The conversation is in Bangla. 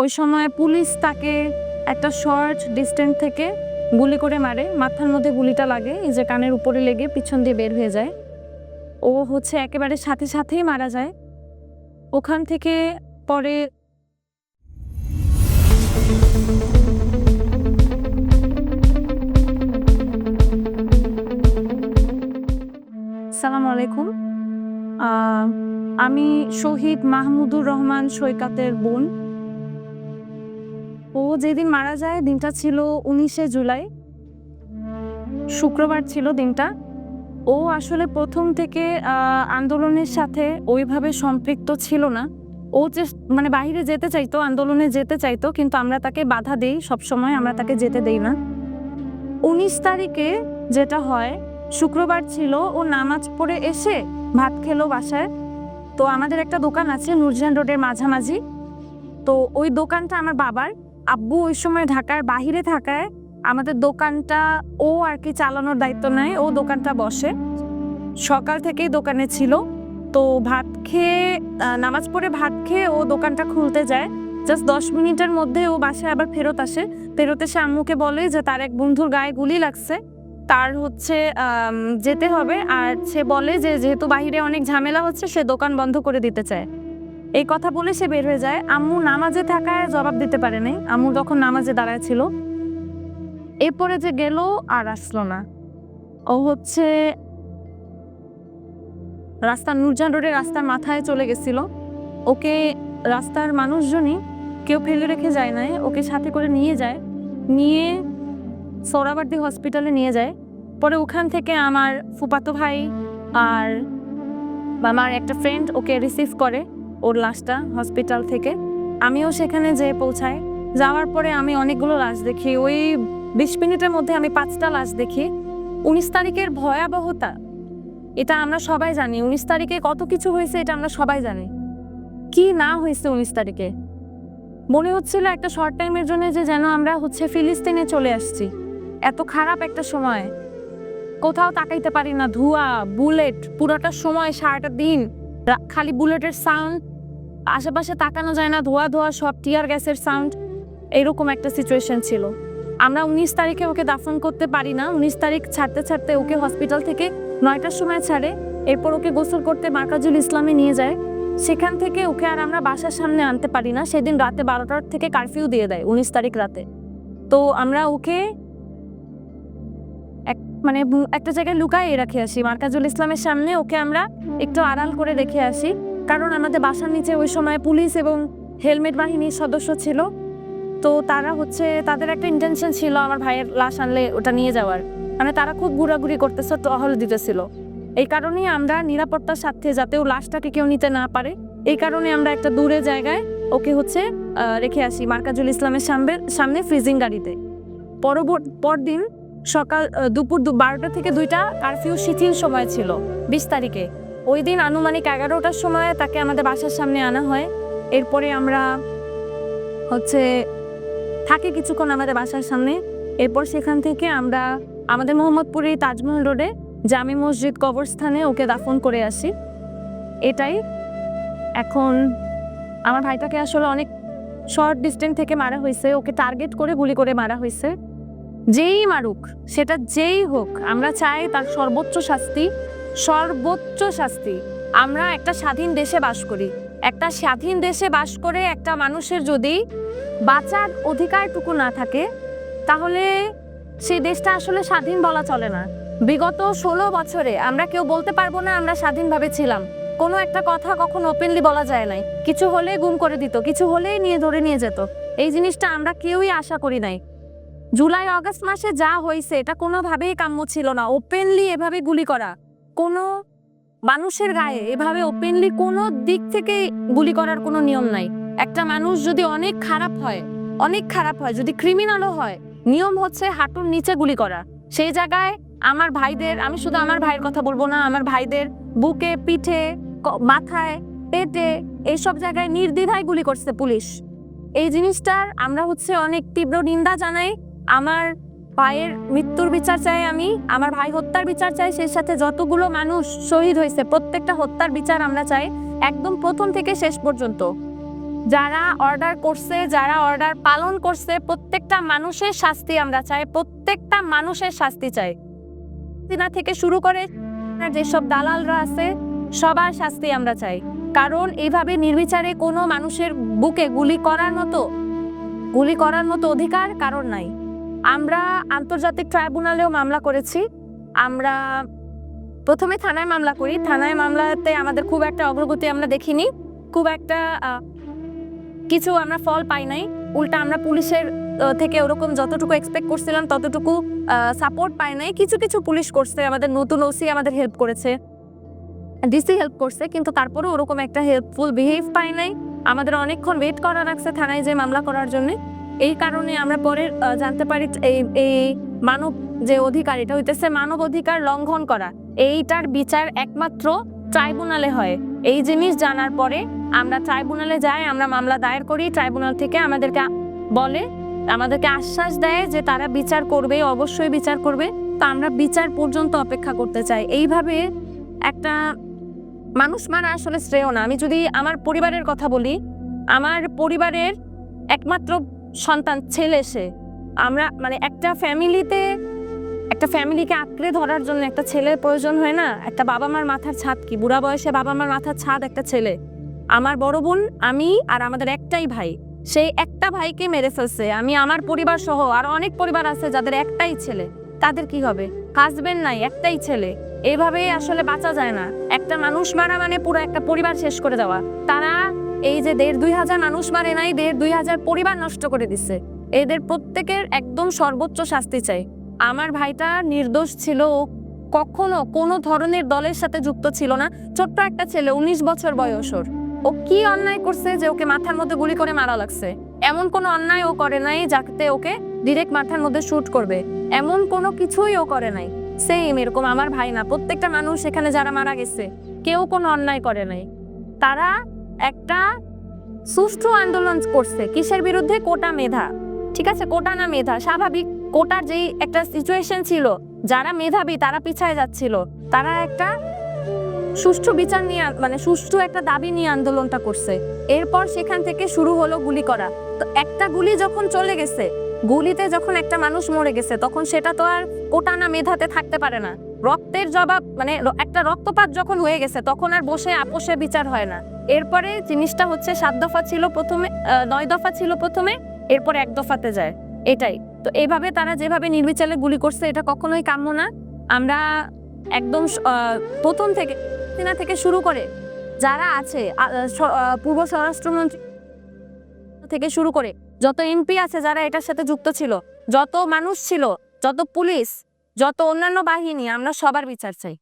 ওই সময় পুলিশ তাকে একটা শর্ট ডিস্টেন্স থেকে গুলি করে মারে। মাথার মধ্যে গুলিটা লাগে, এই যে কানের উপরে লেগে পিছন দিয়ে বের হয়ে যায়। ও হচ্ছে একেবারে সাথে সাথেই মারা যায়। ওখান থেকে পরে সালাম আলাইকুম। আমি শহীদ মাহমুদুর রহমান সৈকতের বোন। ও যেদিন মারা যায়, দিনটা ছিল উনিশে জুলাই। শুক্রবার ছিল দিনটা। ও আসলে প্রথম থেকে আন্দোলনের সাথে ওইভাবে সম্পৃক্ত ছিল না। ও মানে বাইরে যেতে চাইতো, আন্দোলনে যেতে চাইতো, কিন্তু আমরা তাকে বাধা দেই, সবসময় আমরা তাকে যেতে দেই না। উনিশ তারিখে যেটা হয়, শুক্রবার ছিল, ও নামাজ পড়ে এসে ভাত খেলো বাসায়। তো আমাদের একটা দোকান আছে, নুরজান রোডের মাঝামাঝি। তো ওই দোকানটা আমার বাবার। আব্বু ওই সময় ঢাকার বাহিরে থাকায় আমাদের দোকানটা, ও আর কি চালানোর দায়িত্ব নেয়, ও দোকানটা বসে। সকাল থেকেই দোকানে ছিল। তো ভাত খেয়ে নামাজ পড়ে ভাত খেয়ে ও দোকানটা খুলতে যায়। জাস্ট দশ মিনিটের মধ্যে ও বাসায় আবার ফেরত আসে। ফেরত এসে আম্মুকে বলে যে, তার এক বন্ধুর গায়ে গুলি লাগছে। তার হচ্ছে যেতে হবে। আর সে বলে যে, যেহেতু বাহিরে অনেক ঝামেলা হচ্ছে, সে দোকান বন্ধ করে দিতে চায়। এই কথা বলে সে বের হয়ে যায়। আম্মু নামাজে থাকায় জবাব দিতে পারে নাই। আম্মু তখন নামাজে দাঁড়ায় ছিল, এরপরে যে গেল আর আসলো না। ও হচ্ছে রাস্তা নুরজান রোডে রাস্তার মাথায় চলে গেছিল। ওকে রাস্তার মানুষজনই কেউ ফেলে রেখে যায় না ওকে সাথে করে নিয়ে যায়। নিয়ে সোহরাবার্দি হসপিটালে নিয়ে যায়। পরে ওখান থেকে আমার ফুপাতো ভাই আর আমার একটা ফ্রেন্ড ওকে রিসিভ করে। ওর লাশটা হসপিটাল থেকে। আমিও সেখানে যেয়ে পৌঁছাই। যাওয়ার পরে আমি অনেকগুলো লাশ দেখি। ওই বিশ মিনিটের মধ্যে আমি পাঁচটা লাশ দেখি। উনিশ তারিখের ভয়াবহতা, এটা আমরা সবাই জানি। উনিশ তারিখে কত কিছু হয়েছে এটা আমরা সবাই জানি। কি না হয়েছে উনিশ তারিখে? মনে হচ্ছিল একটা শর্ট টাইমের জন্য যে যেন আমরা হচ্ছে ফিলিস্তিনে চলে আসছি। এত খারাপ একটা সময়। কোথাও তাকাইতে পারি না, ধোঁয়া, বুলেট, পুরোটা সময় সারাটা দিন। খালি বুলেটের সাউন্ড আশেপাশে তাকানো যায় না, ধোয়া ধোয়া সব টিয়ার গ্যাসের সাউন্ড এরকম একটা সিচুয়েশন ছিল। আমরা উনিশ তারিখে ওকে দাফন করতে পারি না। উনিশ তারিখ ছাড়তে ছাড়তে ওকে হসপিটাল থেকে নয়টার সময় ছাড়ে। এরপর ওকে গোসল করতে মার্কাজুল ইসলামে নিয়ে যায়। সেখান থেকে ওকে আর আমরা বাসার সামনে আনতে পারি না। সেদিন রাতে বারোটার থেকে কারফিউ দিয়ে দেয় উনিশ তারিখ রাতে। তো আমরা ওকে এক মানে একটা জায়গায় লুকায়ে রেখে আসি। মার্কাজুল ইসলামের সামনে ওকে আমরা একটু আড়াল করে রেখে আসি। কারণ আমাদের বাসার নিচে ওই সময় পুলিশ এবং হেলমেট বাহিনীর সদস্য ছিল। তো তারা হচ্ছে তাদের একটা ইন্টেনশন ছিল আমার ভাইয়ের লাশ আনলে ওটা নিয়ে যাওয়ার। মানে তারা খুব ঘোরাঘুরি করতেছে, টহল দিতেছিল। এই কারণেই আমরা নিরাপত্তার সাথে যাতে ও লাশটাকে কেউ নিতে না পারে, এই কারণে আমরা একটা দূরে জায়গায় ওকে হচ্ছে রেখে আসি মার্কাজুল ইসলামের সামনে সামনে ফ্রিজিং গাড়িতে। পরবর্তী পরদিন সকাল দুপুর বারোটা থেকে দুইটা কারফিউ শিথিল সময় ছিল, বিশ তারিখে। ওই দিন আনুমানিক এগারোটার সময় তাকে আমাদের বাসার সামনে আনা হয়। এরপরে আমরা হচ্ছে থাকি কিছুক্ষণ আমাদের বাসার সামনে। এরপর সেখান থেকে আমরা আমাদের মোহাম্মদপুরে তাজমহল রোডে জামি মসজিদ কবরস্থানে ওকে দাফন করে আসি। এটাই এখন আমার ভাইটাকে আসলে অনেক শর্ট ডিস্টেন্স থেকে মারা হয়েছে। ওকে টার্গেট করে গুলি করে মারা হয়েছে। যেই মারুক, সেটা যেই হোক, আমরা চাই তার সর্বোচ্চ শাস্তি। সর্বোচ্চ শাস্তি। আমরা একটা স্বাধীন দেশে বাস করি। একটা স্বাধীন দেশে বাস করে একটা মানুষের যদি বাঁচার অধিকারটুকু না থাকে, তাহলে সেই দেশটা আসলে স্বাধীন বলা চলে না। বিগত ষোলো বছরে আমরা কেউ বলতে পারব না আমরা স্বাধীনভাবে ছিলাম। কোনো একটা কথা কখনো ওপেনলি বলা যায় নাই। কিছু হলেই গুম করে দিত, কিছু হলেই নিয়ে ধরে নিয়ে যেত। এই জিনিসটা আমরা কেউই আশা করি নাই। জুলাই, অগস্ট মাসে যা হয়েছে এটা কোনোভাবেই কাম্য ছিল না। ওপেনলি এভাবে গুলি করা। কোনো মানুষের গায়ে এভাবে ওপেনলি কোনো দিক থেকে গুলি করার কোনো নিয়ম নাই। একটা মানুষ যদি অনেক খারাপ হয়, অনেক খারাপ হয়, যদি ক্রিমিনালও হয়, নিয়ম হচ্ছে হাঁটুর নিচে গুলি করা। সেই জায়গায় আমার ভাইদের, আমি শুধু আমার ভাইয়ের কথা বলব না, আমার ভাইদের বুকে, পিঠে মাথায়, পেটে এইসব জায়গায় নির্দ্বিধায় গুলি করছে পুলিশ। এই জিনিসটার আমরা হচ্ছে অনেক তীব্র নিন্দা জানাই। আমার ভাইয়ের মৃত্যুর বিচার চাই আমি, আমার ভাই হত্যার বিচার চাই, সেই সাথে যতগুলো মানুষ শহীদ হয়েছে, প্রত্যেকটা হত্যার বিচার আমরা চাই, একদম প্রথম থেকে শেষ পর্যন্ত। যারা অর্ডার করছে, যারা অর্ডার পালন করছে, প্রত্যেকটা মানুষের শাস্তি আমরা চাই, প্রত্যেকটা মানুষের শাস্তি চাই। সিনা থেকে শুরু করে যেসব দালালরা আছে, সবার শাস্তি আমরা চাই। কারণ এইভাবে নির্বিচারে কোনো মানুষের বুকে গুলি করার মতো, গুলি করার মতো অধিকার কারণ নাই। আমরা আন্তর্জাতিক ট্রাইব্যুনালেও মামলা করেছি। আমরা প্রথমে থানায় মামলা করি। থানায় মামলাতে আমাদের খুব একটা অগ্রগতি আমরা দেখিনি। খুব একটা কিছু আমরা ফল পাই নাই। উল্টা আমরা পুলিশের থেকে ওরকম যতটুকু এক্সপেক্ট করছিলাম ততটুকু সাপোর্ট পাই নাই। কিছু কিছু পুলিশ করছে, আমাদের নতুন ওসি আমাদের হেল্প করেছে। ডিসি হেল্প করছে, কিন্তু তারপরে ওরকম একটা হেল্পফুল বিহেভ পাই নাই। আমাদের অনেকক্ষণ ওয়েট করা রাখছে থানায় যে মামলা করার জন্য। এই কারণে আমরা পরে জানতে পারি এই এই মানব যে অধিকার, এটা হইতেছে মানব অধিকার লঙ্ঘন করা। এইটার বিচার একমাত্র ট্রাইব্যুনালে হয়। এই জিনিস জানার পরে আমরা ট্রাইব্যুনালে যাই, আমরা মামলা দায়ের করি, ট্রাইব্যুনাল থেকে আমাদেরকে বলে, আমাদেরকে আশ্বাস দেয় যে তারা বিচার করবে, অবশ্যই বিচার করবে। তো আমরা বিচার পর্যন্ত অপেক্ষা করতে চাই। এইভাবে একটা মানুষ মারা আসলে শ্রেয় না। আমি যদি আমার পরিবারের কথা বলি, আমার পরিবারের একমাত্র সন্তান, ছেলে সে। আমরা মানে একটা ফ্যামিলিতে, একটা ফ্যামিলিকে আঁকড়ে ধরার জন্য একটা ছেলের প্রয়োজন হয় না? একটা বাবা মার মাথার ছাদ কি? বুড়া বয়সে বাবা মার মাথার ছাদ একটা ছেলে। আমার বড় বোন, আমি আর আমাদের একটাই ভাই। সেই একটা ভাইকে মেরে ফেলছে। আমি, আমার পরিবার সহ আর অনেক পরিবার আছে যাদের একটাই ছেলে। তাদের কি হবে? হাজবেন্ড নাই, একটাই ছেলে। এইভাবেই আসলে বাঁচা যায় না। একটা মানুষ মারা মানে পুরো একটা পরিবার শেষ করে দেওয়া। তারা এই যে দেড় দুই হাজার মানুষ মারে নাই, দেড় দুই হাজার পরিবার নষ্ট করে দিচ্ছে এদের প্রত্যেকের একদম সর্বোচ্চ শাস্তি চাই। আমার ভাইটা নির্দোষ ছিল কখনো কোনো ধরনের দলের সাথে যুক্ত ছিল না। ছোট্ট একটা ছেলে, উনিশ বছর বয়স ওর। ও কি অন্যায় করছে যে ওকে মাথার মধ্যে গুলি করে মারা লাগছে? এমন কোনো অন্যায় ও করে নাই যাতে ওকে ডিরেক্ট মাথার মধ্যে শুট করবে। এমন কোনো কিছুই ও করে নাই। সেম এরকম আমার ভাই না। প্রত্যেকটা মানুষ এখানে যারা মারা গেছে, কেউ কোনো অন্যায় করে নাই। তারা একটা সুষ্ঠু আন্দোলন করছে। কিসের বিরুদ্ধে? কোটা মেধা। ঠিক আছে? কোটা না মেধা। স্বাভাবিক কোটার যেই একটা সিচুয়েশন ছিল, যারা মেধাবী তারা পিছায় যাচ্ছিল। তারা একটা সুষ্ঠু বিচার নিয়ে মানে সুষ্ঠু একটা দাবি নিয়ে আন্দোলনটা করছে। এরপর সেখান থেকে শুরু হলো গুলি করা। তো একটা গুলি যখন চলে গেছে, গুলিতে যখন একটা মানুষ মরে গেছে, তখন সেটা তো আর কোটা না মেধাতে থাকতে পারে না। রক্তের জবাব মানে একটা রক্তপাত যখন হয়ে গেছে, তখন আর বসে আপোষে বিচার হয় না। এরপরে জিনিসটা হচ্ছে সাত দফা ছিল প্রথমে নয় দফা ছিল প্রথমে, এরপর এক দফাতে যায়। এটাই। তো এইভাবে তারা যেভাবে নির্বিচারে গুলি করছে, এটা কখনোই কাম্য না। আমরা একদম প্রথম থেকে হাসিনা থেকে শুরু করে যারা আছে পূর্ব স্বরাষ্ট্রমন্ত্রী থেকে শুরু করে, যত এমপি আছে যারা এটার সাথে যুক্ত ছিল, যত মানুষ ছিল, যত পুলিশ, যত অন্যান্য বাহিনী, আমরা সবার বিচার চাই।